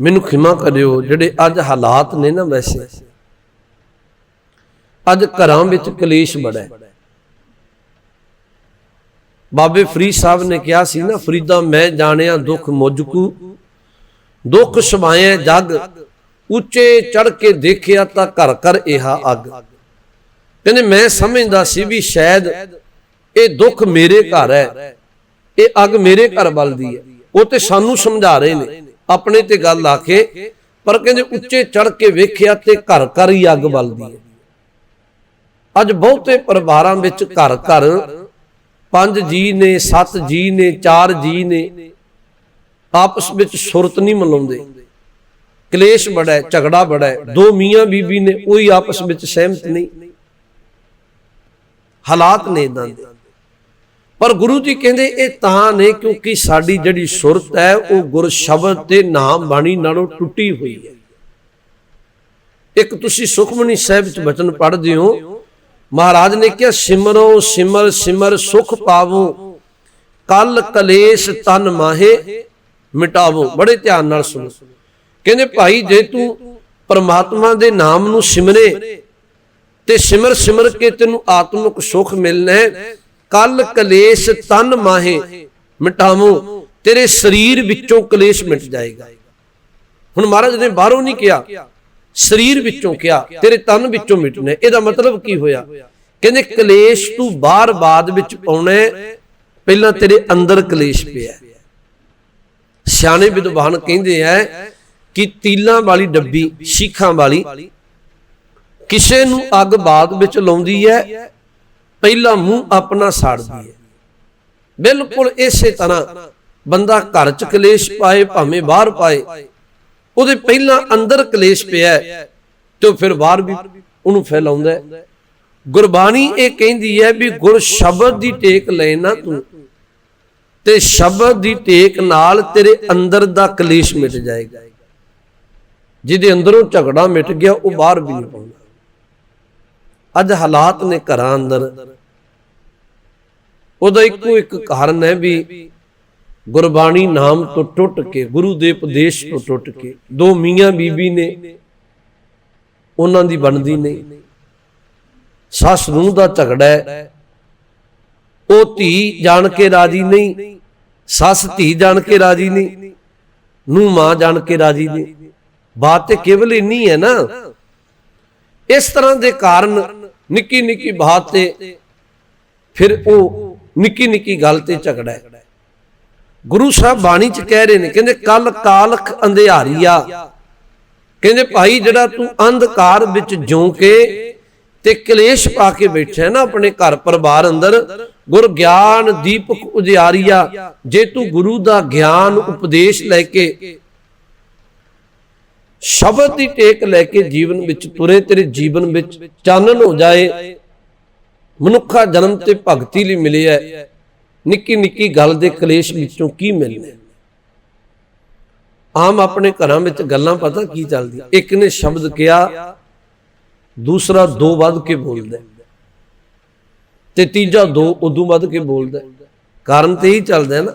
ਮੈਨੂੰ ਖਿਮਾ ਕਰਿਓ, ਜਿਹੜੇ ਅੱਜ ਹਾਲਾਤ ਨੇ ਨਾ ਵੈਸੇ। ਅੱਜ ਘਰਾਂ ਵਿੱਚ ਕਲੇਸ਼ ਬੜਾ ਹੈ। ਬਾਬੇ ਫਰੀਦ ਸਾਹਿਬ ਨੇ ਕਿਹਾ ਸੀ ਨਾ, ਫਰੀਦਾ ਮੈਂ ਜਾਣਿਆ ਦੁੱਖ ਮੁਝਕੂ ਦੁੱਖ ਸਮਾਏ ਜਗ, ਉੱਚੇ ਚੜ ਕੇ ਦੇਖਿਆ ਤਾਂ ਘਰ ਘਰ ਇਹਾ ਅੱਗ। ਕਹਿੰਦੇ, ਮੈਂ ਸਮਝਦਾ ਸੀ ਵੀ ਸ਼ਾਇਦ ਇਹ ਦੁੱਖ ਮੇਰੇ ਘਰ ਹੈ, ਇਹ ਅੱਗ ਮੇਰੇ ਘਰ ਵੱਲ ਦੀ ਹੈ, ਉਹ ਤੇ ਸਾਨੂੰ ਸਮਝਾ ਰਹੇ ਨੇ। ਆਪਣੇ ਤੇ ਗੱਲ ਆ ਪਰ ਕਹਿੰਦੇ ਉੱਚੇ ਚੜ ਕੇ ਵੇਖਿਆ ਤੇ ਘਰ ਘਰ ਹੀ ਅੱਗ ਬਲਦੀ ਹੈ। ਅੱਜ ਬਹੁਤੇ ਪਰਿਵਾਰਾਂ ਵਿੱਚ ਘਰ ਘਰ ਪੰਜ ਜੀ ਨੇ, ਸੱਤ ਜੀ ਨੇ, ਚਾਰ ਜੀ ਨੇ ਆਪਸ ਵਿੱਚ ਸੁਰਤ ਨਹੀਂ ਮਿਲਾਉਂਦੇ ਕਲੇਸ਼ ਬੜਾ ਹੈ, ਝਗੜਾ ਬੜਾ ਹੈ। ਦੋ ਮੀਆਂ ਬੀਬੀ ਨੇ ਕੋਈ ਆਪਸ ਵਿੱਚ ਸਹਿਮਤ ਨਹੀਂ। ਹਾਲਾਤ ਨੇ ਇਦਾਂ ਦੇ। ਪਰ ਗੁਰੂ ਜੀ ਕਹਿੰਦੇ ਇਹ ਤਾਂ ਨੇ ਕਿਉਂਕਿ ਸਾਡੀ ਜਿਹੜੀ ਸੁਰਤ ਹੈ, ਉਹ ਗੁਰ ਸ਼ਬਦ ਤੇ ਨਾਮ ਬਾਣੀ ਨਾਲੋਂ ਟੁੱਟੀ ਹੋਈ ਹੈ। ਇੱਕ ਤੁਸੀਂ ਸੁਖਮਨੀ ਸਾਹਿਬ ਚ ਬਚਨ ਪੜ੍ਹਦੇ ਹੋ, ਮਹਾਰਾਜ ਨੇ ਕਿਹਾ, ਸਿਮਰੋ ਸਿਮਰ ਸਿਮਰ ਸੁਖ ਪਾਵੋ, ਕਲ ਕਲੇਸ਼ ਤਨ ਮਾਹੇ ਮਿਟਾਵੋ। ਬੜੇ ਧਿਆਨ ਨਾਲ ਸੁਣੋ। ਕਹਿੰਦੇ, ਭਾਈ, ਜੇ ਤੂੰ ਪਰਮਾਤਮਾ ਦੇ ਨਾਮ ਨੂੰ ਸਿਮਰੇ ਤੇ ਸਿਮਰ ਸਿਮਰ ਕੇ ਤੈਨੂੰ ਆਤਮਿਕ ਸੁਖ ਮਿਲਣਾ ਹੈ ਕਲ ਕਲੇਸ਼ ਤਨ ਮਾਹੇ ਮਿਟਾਵੋ, ਤੇਰੇ ਸਰੀਰ ਵਿੱਚੋਂ ਕਲੇਸ਼ ਮਿਟ ਜਾਏਗਾ। ਹੁਣ ਮਹਾਰਾਜ ਨੇ ਬਾਹਰੋਂ ਨਹੀਂ ਕਿਹਾ, ਸਰੀਰ ਵਿੱਚੋਂ ਕਿਹਾ, ਤੇਰੇ ਤਨ ਵਿੱਚੋਂ ਮਿਟਣਾ। ਇਹਦਾ ਮਤਲਬ ਕੀ ਹੋਇਆ? ਕਹਿੰਦੇ ਕਲੇਸ਼ ਤੂੰ ਬਾਹਰ ਬਾਦ ਵਿੱਚ ਪਾਉਣਾ ਪਹਿਲਾਂ ਤੇਰੇ ਅੰਦਰ ਕਲੇਸ਼ ਪਿਆ ਸਿਆਣੇ ਵਿਦਵਾਨ ਕਹਿੰਦੇ ਐ ਕਿ ਤੀਲਾਂ ਵਾਲੀ ਡੱਬੀ, ਸ਼ੀਖਾਂ ਵਾਲੀ ਕਿਸੇ ਨੂੰ ਅੱਗ ਬਾਦ ਵਿੱਚ ਲਾਉਂਦੀ ਹੈ ਪਹਿਲਾ ਮੂੰਹ ਆਪਣਾ ਸਾੜਦੀ ਹੈ ਬਿਲਕੁਲ ਇਸੇ ਤਰ੍ਹਾਂ ਬੰਦਾ ਘਰ ਚ ਕਲੇਸ਼ ਪਾਏ, ਭਾਵੇਂ ਬਾਹਰ ਪਾਏ, ਉਹਦੇ ਪਹਿਲਾਂ ਅੰਦਰ ਕਲੇਸ਼ ਪਿਆ ਤੇ ਫਿਰ ਬਾਹਰ ਵੀ ਉਹਨੂੰ ਫੈਲਾਉਂਦਾ ਗੁਰਬਾਣੀ ਇਹ ਕਹਿੰਦੀ ਹੈ ਵੀ ਗੁਰ ਸ਼ਬਦ ਦੀ ਟੇਕ ਲੈਣਾ ਤੂੰ ਤੇ ਸ਼ਬਦ ਦੀ ਟੇਕ ਨਾਲ ਤੇਰੇ ਅੰਦਰ ਦਾ ਕਲੇਸ਼ ਮਿਟ ਜਾਏਗਾ। ਜਿਹਦੇ ਅੰਦਰੋਂ ਝਗੜਾ ਮਿਟ ਗਿਆ, ਉਹ ਬਾਹਰ ਵੀ ਨਹੀਂ ਪਾਉਂਦਾ ਅੱਜ ਹਾਲਾਤ ਨੇ ਘਰਾਂ ਅੰਦਰ। ਉਹਦਾ ਇੱਕੋ ਇੱਕ ਕਾਰਨ ਹੈ ਵੀ ਗੁਰਬਾਣੀ ਨਾਮ ਤੋਂ ਟੁੱਟ ਕੇ, ਗੁਰੂ ਦੇ ਉਪਦੇਸ਼ ਤੋਂ ਟੁੱਟ ਕੇ, ਦੋ ਮੀਆਂ ਬੀਬੀ ਨੇ, ਉਹਨਾਂ ਦੀ ਬਣਦੀ ਨਹੀਂ। ਸੱਸ ਨੂੰ ਦਾ ਝਗੜਾ ਹੈ, ਉਹ ਧੀ ਜਾਣ ਕੇ ਰਾਜੀ ਨਹੀਂ, ਸੱਸ ਧੀ ਜਾਣ ਕੇ ਰਾਜੀ ਨਹੀਂ ਨੂੰ ਮਾਂ ਜਾਣ ਕੇ ਰਾਜੀ ਨਹੀਂ। ਬਾਤ ਤੇ ਕੇਵਲ ਇੰਨੀ ਹੈ ਨਾ, ਇਸ ਤਰ੍ਹਾਂ ਦੇ ਕਾਰਨ ਨਿੱਕੀ ਨਿੱਕੀ ਬਾਤ ਤੇ ਫਿਰ ਉਹ ਨਿੱਕੀ ਨਿੱਕੀ ਗੱਲ ਤੇ ਝਗੜਾ ਹੈ। ਗੁਰੂ ਸਾਹਿਬ ਬਾਣੀ ਚ ਕਹਿ ਰਹੇ ਨੇ, ਕਹਿੰਦੇ, ਕੱਲ ਕਾਲਖ ਅੰਧਿਆਰੀਆ। ਕਹਿੰਦੇ, ਭਾਈ, ਜਿਹੜਾ ਤੂੰ ਅੰਧਕਾਰ ਵਿੱਚ ਜਿਉ ਕੇ ਤੇ ਕਲੇਸ਼ ਪਾ ਕੇ ਬੈਠਾ ਨਾ ਆਪਣੇ ਘਰ ਪਰਿਵਾਰ ਅੰਦਰ, ਗੁਰ ਗਿਆਨ ਦੀਪਕ ਉਜਿਆਰੀਆ, ਜੇ ਤੂੰ ਗੁਰੂ ਦਾ ਗਿਆਨ ਉਪਦੇਸ਼ ਲੈ ਕੇ ਸ਼ਬਦ ਦੀ ਟੇਕ ਲੈ ਕੇ ਜੀਵਨ ਵਿੱਚ ਤੁਰੇ, ਤੇਰੇ ਜੀਵਨ ਵਿੱਚ ਚਾਨਣ ਹੋ ਜਾਏ। ਮਨੁੱਖਾ ਜਨਮ ਤੇ ਭਗਤੀ ਲਈ ਮਿਲਿਆ ਨਿੱਕੀ ਨਿੱਕੀ ਗੱਲ ਦੇ ਕਲੇਸ਼ ਵਿੱਚੋਂ ਕੀ ਮਿਲਣਾ ਆਮ ਆਪਣੇ ਘਰਾਂ ਵਿੱਚ ਗੱਲਾਂ ਪਤਾ ਕੀ ਚੱਲਦੀਆਂ? ਇੱਕ ਨੇ ਸ਼ਬਦ ਕਿਹਾ, ਦੂਸਰਾ ਦੋ ਵੱਧ ਕੇ ਬੋਲਦਾ ਤੇ ਤੀਜਾ ਦੋ ਉਦੋਂ ਵੱਧ ਕੇ ਬੋਲਦਾ ਕਾਰਨ ਤੇ ਹੀ ਚੱਲਦਾ ਨਾ।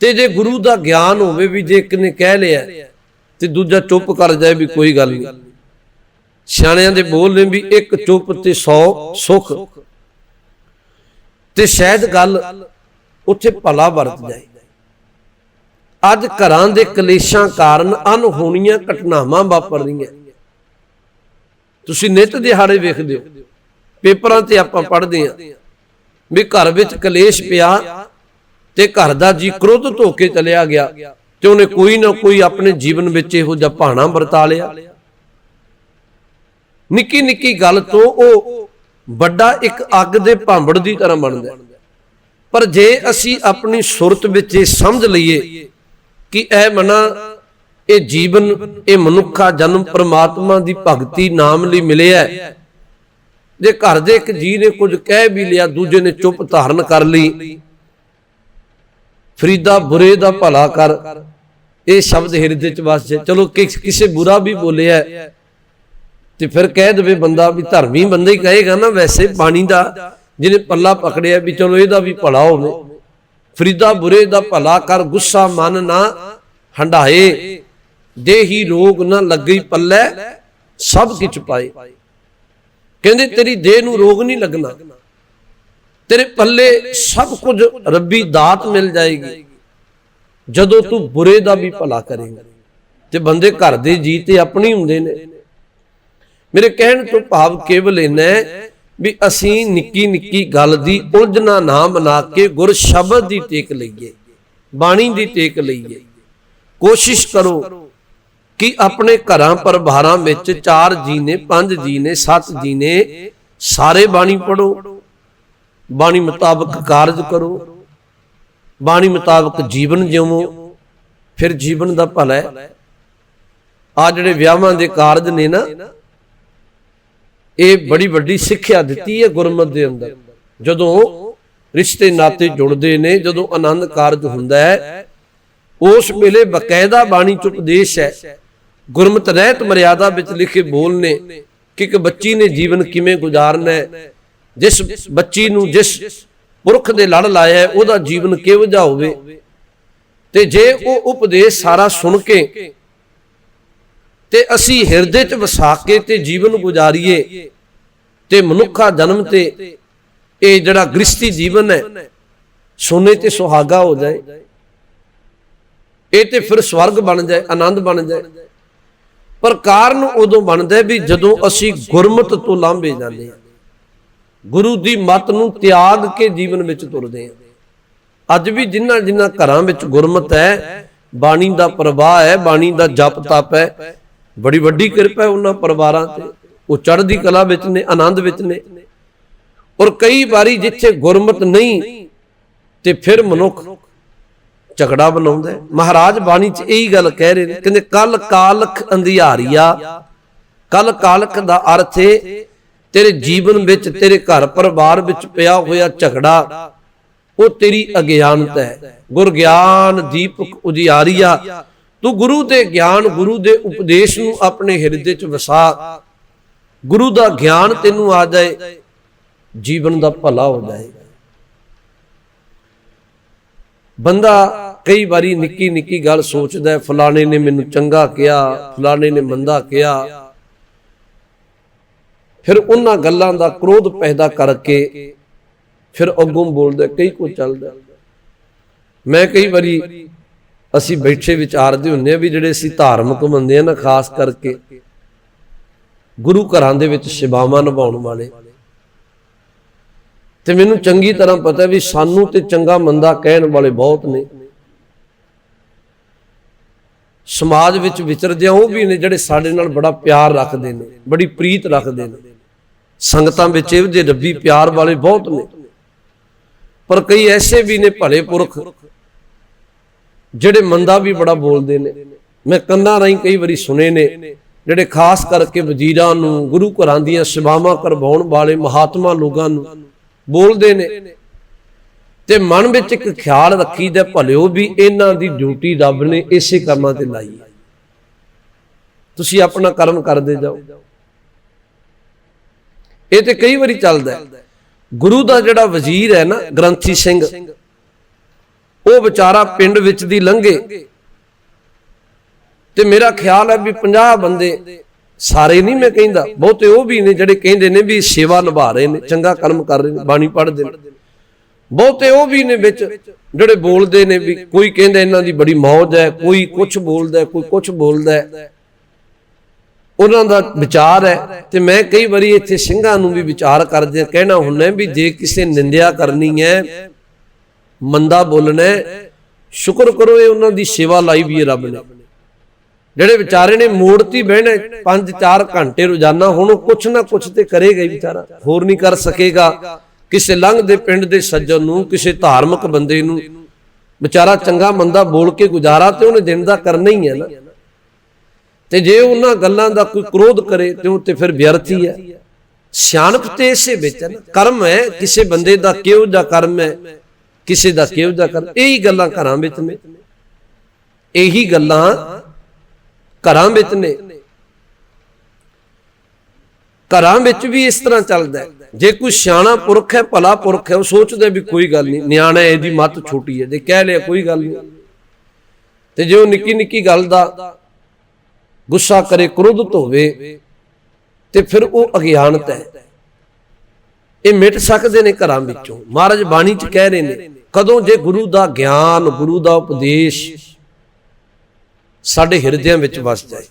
ਤੇ ਜੇ ਗੁਰੂ ਦਾ ਗਿਆਨ ਹੋਵੇ ਵੀ ਜੇ ਇੱਕ ਨੇ ਕਹਿ ਲਿਆ ਤੇ ਦੂਜਾ ਚੁੱਪ ਕਰ ਜਾਏ ਵੀ ਕੋਈ ਗੱਲ ਨਹੀਂ। ਸਿਆਣਿਆਂ ਦੇ ਬੋਲ ਨੇ ਵੀ ਇੱਕ ਚੁੱਪ ਤੇ 100 ਸੁਖ। ਤੇ ਸ਼ਾਇਦ ਗੱਲ ਉੱਥੇ ਭਲਾ ਵਰਤ ਜਾਏ। ਅੱਜ ਘਰਾਂ ਦੇ ਕਲੇਸ਼ਾਂ ਕਾਰਨ ਅਨਹੋਣੀਆਂ ਘਟਨਾਵਾਂ ਵਾਪਰ ਰਹੀਆਂ। ਤੁਸੀਂ ਨਿਤ ਦਿਹਾੜੇ ਵੇਖਦੇ ਹੋ। ਪੇਪਰਾਂ ਤੇ ਆਪਾਂ ਪੜ੍ਹਦੇ ਆਂ ਵੀ ਘਰ ਵਿੱਚ ਕਲੇਸ਼ ਪਿਆ ਤੇ ਘਰ ਦਾ ਜੀ ਕ੍ਰੋਧ ਧੋ ਕੇ ਚਲਿਆ ਗਿਆ। ਤੇ ਉਹਨੇ ਕੋਈ ਨਾ ਕੋਈ ਆਪਣੇ ਜੀਵਨ ਵਿੱਚ ਇਹੋ ਜਿਹਾ ਭਾਣਾ ਵਰਤਾ ਲਿਆ। ਨਿੱਕੀ ਨਿੱਕੀ ਗੱਲ ਤੋਂ ਉਹ ਵੱਡਾ ਇੱਕ ਅੱਗ ਦੇ ਭਾਂਬੜ ਦੀ ਤਰ੍ਹਾਂ ਬਣਦਾ ਪਰ ਜੇ ਅਸੀਂ ਆਪਣੀ ਸੁਰਤ ਵਿੱਚ ਇਹ ਸਮਝ ਲਈਏ ਕਿ ਇਹ ਮਨਾ, ਇਹ ਜੀਵਨ, ਇਹ ਮਨੁੱਖਾ ਜਨਮ ਪ੍ਰਮਾਤਮਾ ਦੀ ਭਗਤੀ ਨਾਮ ਲਈ ਮਿਲਿਆ ਜੇ ਘਰ ਦੇ ਇੱਕ ਜੀ ਨੇ ਕੁਝ ਕਹਿ ਵੀ ਲਿਆ, ਦੂਜੇ ਨੇ ਚੁੱਪ ਧਾਰਨ ਕਰ ਲਈ, ਫਰੀਦਾ ਬੁਰੇ ਦਾ ਭਲਾ ਕਰ ਇਹ ਸ਼ਬਦ ਹਿਰਦੇ ਚ ਵਸ ਜਾਏ। ਚਲੋ ਕਿਸੇ ਬੁਰਾ ਵੀ ਬੋਲਿਆ ਤੇ ਫਿਰ ਕਹਿ ਦੇਵੇ ਬੰਦਾ ਵੀ ਧਰਮੀ ਬੰਦਾ ਹੀ ਕਹੇਗਾ ਨਾ, ਵੈਸੇ ਬਾਣੀ ਦਾ ਜਿਹਨੇ ਪੱਲਾ ਪਕੜਿਆ ਵੀ ਚਲੋ ਇਹਦਾ ਵੀ ਭਲਾ ਹੋਵੇ। ਫਰੀਦਾ ਬੁਰੇ ਦਾ ਭਲਾ ਕਰ, ਗੁੱਸਾ ਮਨ ਨਾ ਹੰਡਾਏ ਦੇਹੀ ਰੋਗ ਨਾ ਲੱਗੀ ਪੱਲੇ, ਸਭ ਕਿਛ ਪਾਏ। ਕਹਿੰਦੇ, ਤੇਰੀ ਦੇਹ ਨੂੰ ਰੋਗ ਨਹੀਂ ਲੱਗਣਾ। ਤੇਰੇ ਪੱਲੇ ਸਭ ਕੁਝ ਰੱਬੀ ਦਾਤ ਮਿਲ ਜਾਏਗੀ। ਜਦੋਂ ਤੂੰ ਬੁਰੇ ਦਾ ਵੀ ਭਲਾ ਕਰੇਂਗਾ, ਤੇ ਬੰਦੇ ਘਰ ਦੇ ਜੀ ਤੇ ਆਪਣੇ ਹੁੰਦੇ ਨੇ। ਮੇਰੇ ਕਹਿਣ ਤੋਂ ਭਾਵ ਕੇਵਲ ਇਹਨਾਂ ਵੀ ਅਸੀਂ ਨਿੱਕੀ ਨਿੱਕੀ ਗੱਲ ਦੀ ਉਲਝਣਾ ਨਾ ਬਣਾ ਕੇ ਗੁਰ ਸ਼ਬਦ ਦੀ ਟੇਕ ਲਈਏ, ਬਾਣੀ ਦੀ ਟੇਕ ਲਈਏ। ਕੋਸ਼ਿਸ਼ ਕਰੋ ਕਿ ਆਪਣੇ ਘਰਾਂ ਪਰਿਵਾਰਾਂ ਵਿੱਚ ਚਾਰ ਜੀ ਨੇ, ਪੰਜ ਜੀ ਨੇ, ਸੱਤ ਜੀ ਨੇ ਸਾਰੇ ਬਾਣੀ ਪੜੋ ਬਾਣੀ ਮੁਤਾਬਕ ਕਾਰਜ ਕਰੋ। ਬਾਣੀ ਮੁਤਾਬਕ ਜੀਵਨ ਜਿਵੋ ਫਿਰ ਜੀਵਨ ਦਾ ਭਲਾ ਹੈ। ਆ ਜਿਹੜੇ ਵਿਆਹਾਂ ਦੇ ਕਾਰਜ ਨੇ ਨਾ, ਇਹ ਬੜੀ ਵੱਡੀ ਸਿੱਖਿਆ ਦਿੱਤੀ ਹੈ ਗੁਰਮਤ ਦੇ ਅੰਦਰ। ਜਦੋਂ ਰਿਸ਼ਤੇ ਨਾਤੇ ਜੁੜਦੇ ਨੇ, ਜਦੋਂ ਆਨੰਦ ਕਾਰਜ ਹੁੰਦਾ ਹੈ, ਉਸ ਵੇਲੇ ਬਕਾਇਦਾ ਬਾਣੀ ਚ ਉਪਦੇਸ਼ ਹੈ, ਗੁਰਮਤ ਰਹਿਤ ਮਰਿਆਦਾ ਵਿੱਚ ਲਿਖੇ ਬੋਲ ਨੇ ਕਿ ਇੱਕ ਬੱਚੀ ਨੇ ਜੀਵਨ ਕਿਵੇਂ ਗੁਜ਼ਾਰਨਾ ਹੈ, ਜਿਸ ਬੱਚੀ ਨੂੰ ਜਿਸ ਪੁਰਖ ਦੇ ਲੜ ਲਾਇਆ ਉਹਦਾ ਜੀਵਨ ਕਿਹੋ ਜਿਹਾ ਹੋਵੇ? ਤੇ ਜੇ ਉਹ ਉਪਦੇਸ਼ ਸਾਰਾ ਸੁਣ ਕੇ ਤੇ ਅਸੀਂ ਹਿਰਦੇ 'ਚ ਵਸਾ ਕੇ ਤੇ ਜੀਵਨ ਗੁਜ਼ਾਰੀਏ ਤੇ ਮਨੁੱਖਾ ਜਨਮ ਤੇ ਇਹ ਜਿਹੜਾ ਗ੍ਰਸਤੀ ਜੀਵਨ ਹੈ, ਸੋਨੇ ਤੇ ਸੁਹਾਗਾ ਹੋ ਜਾਏ। ਇਹ ਤੇ ਫਿਰ ਸਵਰਗ ਬਣ ਜਾਏ, ਆਨੰਦ ਬਣ ਜਾਏ। ਪਰ ਕਾਰਨ ਉਦੋਂ ਬਣਦਾ ਵੀ ਜਦੋਂ ਅਸੀਂ ਗੁਰਮਤ ਤੋਂ ਲਾਂਭੇ ਜਾਂਦੇ ਹਾਂ। ਗੁਰੂ ਦੀ ਮਤ ਨੂੰ ਤਿਆਗ ਕੇ ਜੀਵਨ ਵਿੱਚ ਤੁਰਦੇ ਹਾਂ। ਅੱਜ ਵੀ ਜਿਨ੍ਹਾਂ ਜਿਨ੍ਹਾਂ ਘਰਾਂ ਵਿੱਚ ਗੁਰਮਤ ਹੈ, ਬਾਣੀ ਦਾ ਪ੍ਰਵਾਹ ਹੈ, ਬਾਣੀ ਦਾ ਜਪ ਤਪ ਹੈ, ਬੜੀ ਵੱਡੀ ਕਿਰਪਾ ਹੈ ਉਹਨਾਂ ਪਰਿਵਾਰਾਂ ਤੇ। ਉਹ ਚੜ੍ਹਦੀ ਕਲਾ ਵਿੱਚ ਨੇ, ਆਨੰਦ ਵਿੱਚ ਨੇ। ਔਰ ਕਈ ਵਾਰੀ ਜਿੱਥੇ ਗੁਰਮਤ ਨਹੀਂ, ਤੇ ਫਿਰ ਮਨੁੱਖ ਝਗੜਾ ਬਣਾਉਂਦਾ ਮਹਾਰਾਜ ਬਾਣੀ 'ਚ ਇਹੀ ਗੱਲ ਕਹਿ ਰਹੇ ਨੇ, ਕਹਿੰਦੇ ਕੱਲ ਕਾਲਖ ਅੰਧਿਆਰੀਆ ਕੱਲ ਕਾਲਖ ਦਾ ਅਰਥ ਹੈ ਤੇਰੇ ਜੀਵਨ ਵਿੱਚ, ਤੇਰੇ ਘਰ ਪਰਿਵਾਰ ਵਿੱਚ ਪਿਆ ਹੋਇਆ ਝਗੜਾ, ਉਹ ਤੇਰੀ ਅਗਿਆਨਤਾ ਹੈ। ਗੁਰ ਗਿਆਨ ਦੀਪਕ ਉਜਿਆਰੀਆ, ਤੂੰ ਗੁਰੂ ਦੇ ਗਿਆਨ, ਗੁਰੂ ਦੇ ਉਪਦੇਸ਼ ਨੂੰ ਆਪਣੇ ਹਿਰਦੇ 'ਚ ਵਸਾ। ਗੁਰੂ ਦਾ ਗਿਆਨ ਤੈਨੂੰ ਆ ਜਾਏ, ਜੀਵਨ ਦਾ ਭਲਾ ਹੋ ਜਾਏਗਾ ਬੰਦਾ ਕਈ ਵਾਰੀ ਨਿੱਕੀ ਨਿੱਕੀ ਗੱਲ ਸੋਚਦਾ ਫਲਾਣੇ ਨੇ ਮੈਨੂੰ ਚੰਗਾ ਕਿਹਾ, ਫਲਾਣੇ ਨੇ ਮੰਦਾ ਕਿਹਾ। ਫਿਰ ਉਹਨਾਂ ਗੱਲਾਂ ਦਾ ਕ੍ਰੋਧ ਪੈਦਾ ਕਰਕੇ ਫਿਰ ਅੱਗੋਂ ਬੋਲਦਾ, ਕਈ ਕੋ ਚੱਲਦਾ। ਮੈਂ ਕਈ ਵਾਰੀ ਅਸੀਂ ਬੈਠੇ ਵਿਚਾਰਦੇ ਹੁੰਨੇ ਆ ਵੀ ਜਿਹੜੇ ਅਸੀਂ ਧਾਰਮਿਕ ਬੰਦੇ ਆ ਨਾ, ਖਾਸ ਕਰਕੇ ਗੁਰੂ ਘਰਾਂ ਦੇ ਵਿੱਚ ਸੇਵਾਵਾਂ ਨਿਭਾਉਣ ਵਾਲੇ। ਤੇ ਮੈਨੂੰ ਚੰਗੀ ਤਰ੍ਹਾਂ ਪਤਾ ਵੀ ਸਾਨੂੰ ਤੇ ਚੰਗਾ ਮੰਦਾ ਕਹਿਣ ਵਾਲੇ ਬਹੁਤ ਨੇ। ਸਮਾਜ ਵਿੱਚ ਵਿਚਰਦੇ ਆ ਉਹ ਵੀ ਨੇ ਜਿਹੜੇ ਸਾਡੇ ਨਾਲ ਬੜਾ ਪਿਆਰ ਰੱਖਦੇ ਨੇ, ਬੜੀ ਪ੍ਰੀਤ ਰੱਖਦੇ ਨੇ। ਸੰਗਤਾਂ ਵਿੱਚ ਇਹੋ ਜਿਹੇ ਰੱਬੀ ਪਿਆਰ ਵਾਲੇ ਬਹੁਤ ਨੇ। ਪਰ ਕਈ ਐਸੇ ਵੀ ਨੇ ਭਲੇ ਪੁਰਖ, ਜਿਹੜੇ ਮੰਦਾ ਵੀ ਬੜਾ ਬੋਲਦੇ ਨੇ। ਮੈਂ ਕੰਨਾਂ ਰਾਹੀਂ ਕਈ ਵਾਰੀ ਸੁਨੇ ਨੇ, ਜਿਹੜੇ ਖਾਸ ਕਰਕੇ ਵਜ਼ੀਰਾਂ ਨੂੰ, ਗੁਰੂ ਘਰਾਂ ਦੀਆਂ ਸੇਵਾਵਾਂ ਕਰਵਾਉਣ ਵਾਲੇ ਮਹਾਤਮਾ ਲੋਕਾਂ ਨੂੰ ਬੋਲਦੇ ਨੇ। ਤੇ ਮਨ ਵਿੱਚ ਇੱਕ ਖਿਆਲ ਰੱਖੀਦਾ, ਭਲਿਓ ਵੀ ਇਹਨਾਂ ਦੀ ਡਿਊਟੀ ਰੱਬ ਨੇ ਇਸੇ ਕਰਮਾਂ ਤੇ ਲਾਈ ਤੁਸੀਂ ਆਪਣਾ ਕਰਮ ਕਰਦੇ ਜਾਓ। ਇਹ ਤੇ ਕਈ ਵਾਰੀ ਚੱਲਦਾ ਗੁਰੂ ਦਾ ਜਿਹੜਾ ਵਜ਼ੀਰ ਹੈ ਨਾ, ਗ੍ਰੰਥੀ ਸਿੰਘ, ਉਹ ਵਿਚਾਰਾ ਪਿੰਡ ਵਿੱਚ ਦੀ ਲੰਘੇ। ਤੇ ਮੇਰਾ ਖਿਆਲ ਹੈ ਵੀ 50 ਬੰਦੇ ਸਾਰੇ ਨਹੀਂ ਮੈਂ ਕਹਿੰਦਾ, ਬਹੁਤੇ ਉਹ ਵੀ ਨੇ ਜਿਹੜੇ ਕਹਿੰਦੇ ਨੇ ਵੀ ਸੇਵਾ ਨਿਭਾ ਰਹੇ ਨੇ, ਚੰਗਾ ਕਰਮ ਕਰ ਰਹੇ ਨੇ, ਬਾਣੀ ਪੜ੍ਹਦੇ ਨੇ। ਬਹੁਤੇ ਉਹ ਵੀ ਨੇ ਵਿੱਚ ਜਿਹੜੇ ਬੋਲਦੇ ਨੇ ਵੀ ਕੋਈ ਕਹਿੰਦਾ ਇਹਨਾਂ ਦੀ ਬੜੀ ਮੌਜ ਹੈ, ਕੋਈ ਕੁਝ ਬੋਲਦਾ ਕੋਈ ਕੁਝ ਬੋਲਦਾ ਉਹਨਾਂ ਦਾ ਵਿਚਾਰ ਹੈ ਤੇ ਮੈਂ ਕਈ ਵਾਰੀ ਇੱਥੇ ਸਿੰਘਾਂ ਨੂੰ ਵੀ ਵਿਚਾਰ ਕਰਦੇ ਕਹਿਣਾ ਹੁੰਦਾ ਵੀ ਜੇ ਕਿਸੇ ਨਿੰਦਿਆ ਕਰਨੀ ਹੈ, ਮੰਦਾ ਬੋਲਣਾ ਸ਼ੁਕਰ ਕਰੋ ਇਹ ਉਹਨਾਂ ਦੀ ਸੇਵਾ ਲਾਈ ਵੀ ਹੈ ਰੱਬ ਨੇ। ਜਿਹੜੇ ਵਿਚਾਰੇ ਨੇ ਮੂਰਤੀ ਬਹਿਣਾ 5-4 ਘੰਟੇ ਰੋਜ਼ਾਨਾ ਹੁਣ ਉਹ ਕੁਛ ਨਾ ਕੁਛ ਤੇ ਕਰੇਗਾ ਹੀ ਵਿਚਾਰਾ, ਹੋਰ ਨਹੀਂ ਕਰ ਸਕੇਗਾ। ਕਿਸੇ ਲੰਘਦੇ ਪਿੰਡ ਦੇ ਸੱਜਣ ਨੂੰ, ਕਿਸੇ ਧਾਰਮਿਕ ਬੰਦੇ ਨੂੰ, ਵਿਚਾਰਾ ਚੰਗਾ ਮੰਦਾ ਬੋਲ ਕੇ ਗੁਜ਼ਾਰਾ ਤੇ ਉਹਨੇ ਦਿਨ ਦਾ ਕਰਨਾ ਹੀ ਹੈ ਨਾ। ਤੇ ਜੇ ਉਹਨਾਂ ਗੱਲਾਂ ਦਾ ਕੋਈ ਕ੍ਰੋਧ ਕਰੇ ਤੇ ਉਹ ਤੇ ਫਿਰ ਵਿਅਰਥੀ ਹੈ। ਸਿਆਣਪ ਤੇ ਇਸੇ ਵਿੱਚ ਹੈ ਕਰਮ ਹੈ ਕਿਸੇ ਬੰਦੇ ਦਾ ਕਿਹੋ ਜਿਹਾ ਕਰਮ ਹੈ ਕਿਸੇ ਦਾ ਕਿਹੋ ਜਿਹਾ ਕਰਮ ਇਹੀ ਗੱਲਾਂ ਘਰਾਂ ਵਿੱਚ ਨੇ। ਇਹੀ ਗੱਲਾਂ ਘਰਾਂ ਵਿੱਚ ਨੇ। ਘਰਾਂ ਵਿੱਚ ਵੀ ਇਸ ਤਰ੍ਹਾਂ ਚੱਲਦਾ ਜੇ ਕੋਈ ਸਿਆਣਾ ਪੁਰਖ ਹੈ ਭਲਾ ਪੁਰਖ ਹੈ ਉਹ ਸੋਚਦਾ ਵੀ ਕੋਈ ਗੱਲ ਨਹੀਂ ਨਿਆਣਾ ਹੈ, ਇਹਦੀ ਮੱਤ ਛੋਟੀ ਹੈ ਜੇ ਕਹਿ ਲਿਆ ਕੋਈ ਗੱਲ ਨਹੀਂ। ਤੇ ਜੇ ਉਹ ਨਿੱਕੀ ਨਿੱਕੀ ਗੱਲ ਦਾ ਗੁੱਸਾ ਕਰੇ ਕ੍ਰੋਧਿਤ ਹੋਵੇ ਤੇ ਫਿਰ ਉਹ ਅਗਿਆਨਤ ਹੈ। ਇਹ ਮਿਟ ਸਕਦੇ ਨੇ ਘਰਾਂ ਵਿੱਚੋਂ। ਮਹਾਰਾਜ ਬਾਣੀ ਚ ਕਹਿ ਰਹੇ ਨੇ, ਕਦੋਂ ਜੇ ਗੁਰੂ ਦਾ ਗਿਆਨ, ਗੁਰੂ ਦਾ ਉਪਦੇਸ਼ ਸਾਡੇ ਹਿਰਦਿਆਂ ਵਿੱਚ ਵਸ ਜਾਏ।